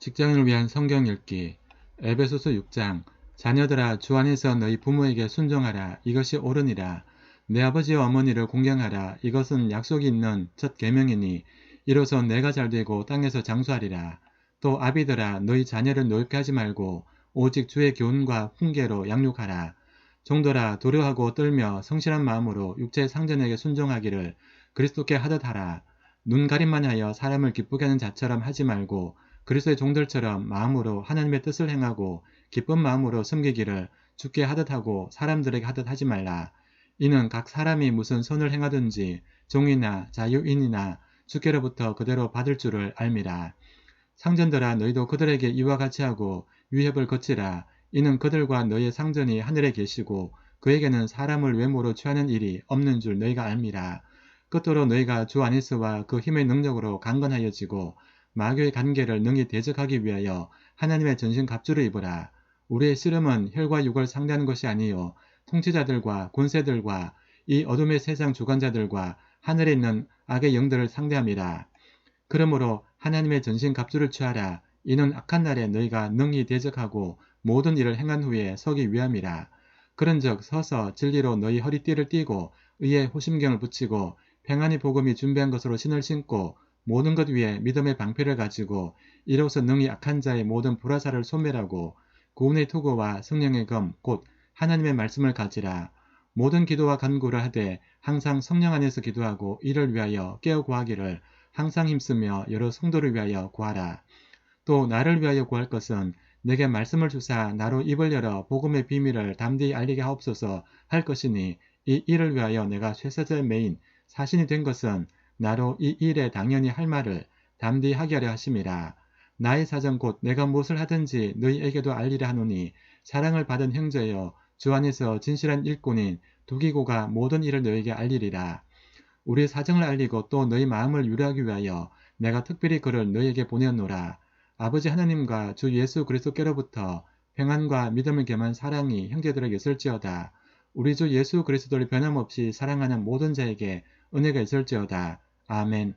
직장을 위한 성경 읽기 에베소서 6장 자녀들아 주 안에서 너희 부모에게 순종하라. 이것이 옳으니라. 내 아버지와 어머니를 공경하라. 이것은 약속이 있는 첫 계명이니 이로써 내가 잘되고 땅에서 장수하리라. 또 아비들아 너희 자녀를 노엽게 하지 말고 오직 주의 교훈과 훈계로 양육하라. 종들아 도려하고 떨며 성실한 마음으로 육체의 상전에게 순종하기를 그리스도께 하듯 하라. 눈 가림만 하여 사람을 기쁘게 하는 자처럼 하지 말고 그리스도의 종들처럼 마음으로 하나님의 뜻을 행하고 기쁜 마음으로 섬기기를 죽게 하듯 하고 사람들에게 하듯 하지 말라. 이는 각 사람이 무슨 선을 행하든지 종이나 자유인이나 주께로부터 그대로 받을 줄을 알미라. 상전들아 너희도 그들에게 이와 같이 하고 위협을 거치라. 이는 그들과 너희의 상전이 하늘에 계시고 그에게는 사람을 외모로 취하는 일이 없는 줄 너희가 알미라. 끝으로 너희가 주 안에서와 그 힘의 능력으로 강건하여지고 마교의 관계를 능히 대적하기 위하여 하나님의 전신 갑주를 입으라. 우리의 씨름은 혈과 육을 상대하는 것이 아니요 통치자들과 권세들과 이 어둠의 세상 주관자들과 하늘에 있는 악의 영들을 상대함이라. 그러므로 하나님의 전신 갑주를 취하라. 이는 악한 날에 너희가 능히 대적하고 모든 일을 행한 후에 서기 위함이라. 그런즉 서서 진리로 너희 허리띠를 띠고 의의 호심경을 붙이고 평안히 복음이 준비한 것으로 신을 신고 모든 것 위에 믿음의 방패를 가지고 이로써 능히 악한 자의 모든 불화사를 소멸하고 구원의 투구와 성령의 검 곧 하나님의 말씀을 가지라. 모든 기도와 간구를 하되 항상 성령 안에서 기도하고 이를 위하여 깨어 구하기를 항상 힘쓰며 여러 성도를 위하여 구하라. 또 나를 위하여 구할 것은 내게 말씀을 주사 나로 입을 열어 복음의 비밀을 담대히 알리게 하옵소서 할 것이니 이 일을 위하여 내가 쇠사절 메인 사신이 된 것은 나로 이 일에 당연히 할 말을 담대히 하게 하려 하심이라. 나의 사정 곧 내가 무엇을 하든지 너희에게도 알리라 하노니 사랑을 받은 형제여 주 안에서 진실한 일꾼인 두기고가 모든 일을 너에게 알리리라. 우리의 사정을 알리고 또 너희 마음을 유료하기 위하여 내가 특별히 그를 너희에게 보내노라. 아버지 하나님과 주 예수 그리스도께로부터 평안과 믿음을 겸한 사랑이 형제들에게 있을지어다. 우리 주 예수 그리스도를 변함없이 사랑하는 모든 자에게 은혜가 있을지어다. 아멘.